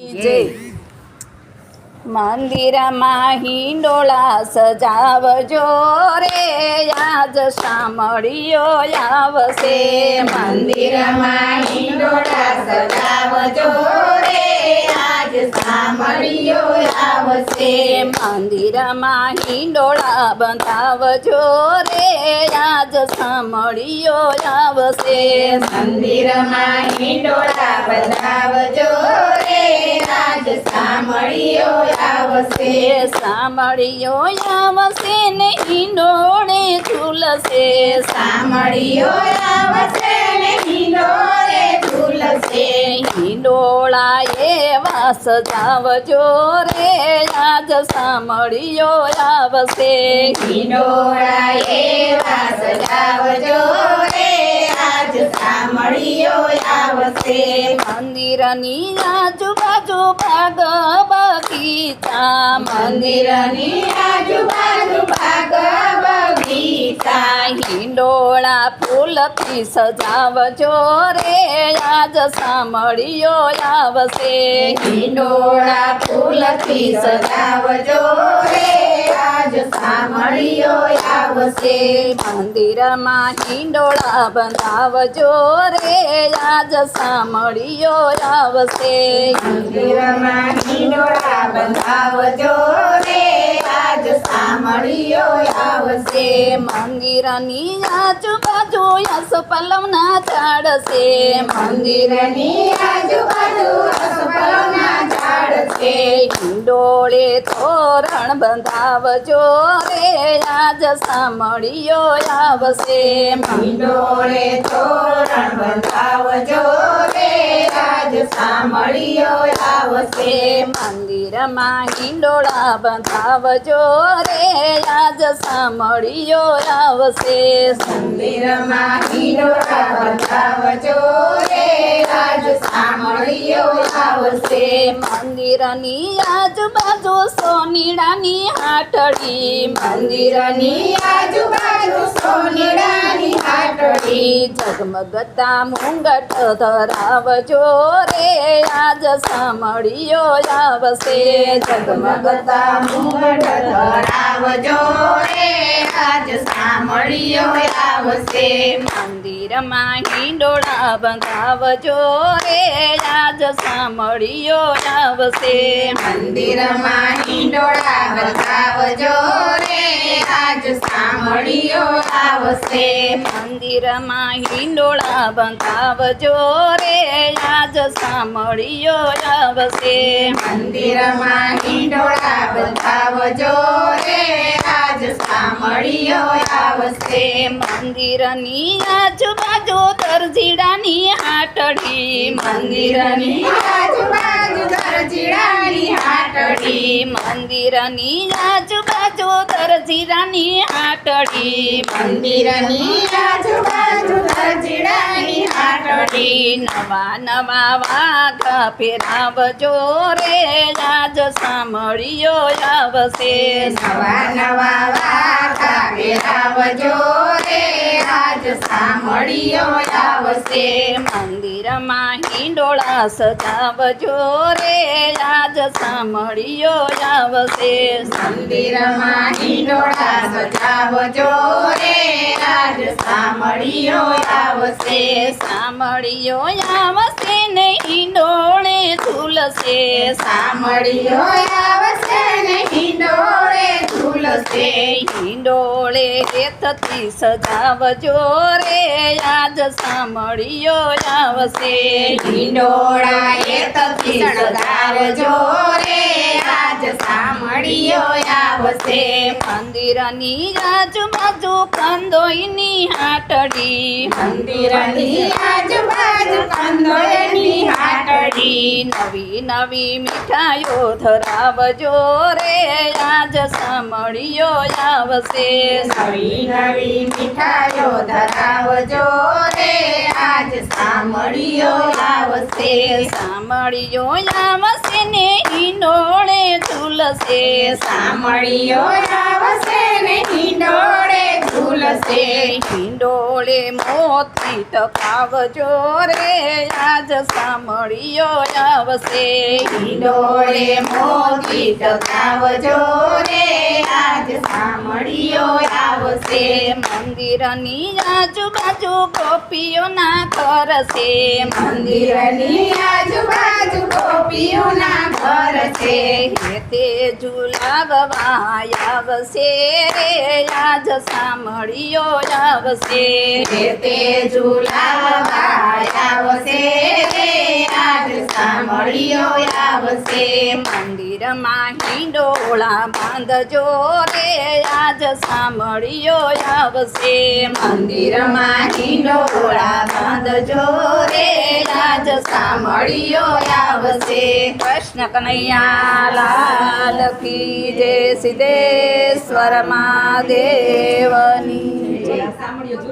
જય મંદિરમાં હિંડોળા સજાવજો રે આજ સાંભળ્યો આવશે. મંદિરમાં હિંડોળા સજાવજો રે આજ સાંભળ્યો આવશે. મંદિરમાં હિંડોળા બંધાવજો રે આજ સાંભળ્યો આવશે. મંદિરમાં હિંડોળા બંધાવજો રે આજ સાંભળ્યો આવશે. સાંભળ્યો આવશે ને હિંડોળે ઝૂલશે. સાંભળ્યો આવશે ને હિંડોળે ઝૂલશે. હિંડોળા વાસ જાવજો રે. આજ સાંભળ્યો આવશે. હિંડોળા વાસ જાવજો રે. આવશે મંદિરની આજુબાજુ ભાગ બગીચા મંદિરની આજુબાજુ ભાગ બગીચા હિંડોળા ફૂલથી સજાવજો રે. આજ સાંભળ્યો આવશે. હિંડોળા ફૂલથી સજાવજો રે. આજ સાંભળ્યો આવશે. મંદિરમાં હિંડોળા બંધાવજો રે આજ સામળીઓ આવશે. મંદિરમાં હિંડોળા બંધાવજો રે આજ સાંભળ્યો આવશે. મંદિરની આજુબાજુ અસપલવના ઝાડ છે મંદિરની આજુબાજુ અસફળના ઝાડ છે હિંડોળે તોરણ બંધાવજો રે આજ સાંભળ્યો આવશે. હિંડોળે તોરણ બંધાવજો રે આજ સાંભળ્યો આવશે. મંદિરમાં હિંડોળા બંધાવજો રે આજ સાંભળ્યો આવશે. મંદિરમાં હિંડોળા બંધાવજો રે આજ સાંભળ્યો આવશે. મંદિરની આજુબાજુ સોનીડાની હાટડી. મંદિરની આજુબાજુ સોનેડાની હાટડી ઝગમગતા મુંગટ ધરાવજો રે આજ સાંભળ્યો આવશે ઝગમગતા મુગટ ધરાવજો રે આજ સાંભળ્યો આવશે મંદિરમાં હિંડોળા બંધાવજો રે આજ સાંભળ્યો આવશે મંદિરમાં હિંડોળા બંધાવજો રે આજ સાંભળ્યો આવશે મંદિરમાં હિંડોળા બંધાવજો રે આજ સાંભળ્યો આવશે મંદિરમાં હિંડોળા બંધાવજો રે આજ સાંભળ્યો આવશે મંદિરની આજુબાજુ દરજીડાની હાટડી મંદિરની આજુબાજુ દરજીડાની હાટડી મંદિરની આજુબાજુ દરજીડાની હાટડી મંદિરની આજુબાજુ દરજીડાની હાટડી નવા નવા વાઘ ફેરાવજો રે આજ સાંભળ્યો આવશે નવા નવા વાઘા પહેરાવજો રે આજ સાંભળ્યો આવશે મંદિરમાં હિંડોળા સજાવજો રે આજ સાંભળ્યો આવશે મંદિરમાં હિંડોળા સજાવજો રે આજ આવશે. સાંભળ્યો આવશે ને ઈંડોળે ઝૂલશે. સાંભળ્યો આવશે ને હિંડોળે ઝૂલશે. હિંડોળે હેતથી સજાવજો રે આજ સાંભળ્યો આવશે. હિંડોળા એતથી સજાવજો રે આજ સાંભળ્યો આવશે મંદિરની આજુબાજુ કંદોઈની હાટડી મંદિરની આજુબાજુ કંદોળની હાટડી નવી નવી મીઠાઈઓ ધરાવજો રે આજ સાંભળ્યો આવશે નવી નવી મીઠાઈઓ ધરાવજો રે આજ સાંભળ્યો આવશે સાંભળ્યો આવશે ને હિંડોળે ઝૂલશે સાંભળ્યો આવશે ને હિંડોળે ઝૂલશે હિંડોળે મોતી ટકાવજો રે આજ સાંભળ્યો આવશે હિંડોળે મોતી ટકાવજો રે આજ સાંભળ્યો આવશે મંદિરની આજુબાજુ ગોપીઓના કરશે મંદિરની આજુબાજુ ગોપીઓના ઘર છે તે ઝુલાવવા આવશે રે આજ સાંભળ્યો આવશે. તે ઝુલાવા આવશે. રે આવશે. મંદિરમાં હિંડોળા બાંધજો રે આજ સાંભળ્યો આવશે. મંદિરમાં હિંડોળા બાંધજો રે આજ સાંભળ્યો આવશે. કૃષ્ણ કનૈયા લાલ કી જય સિદ્ધેશ્વર મહાદેવની.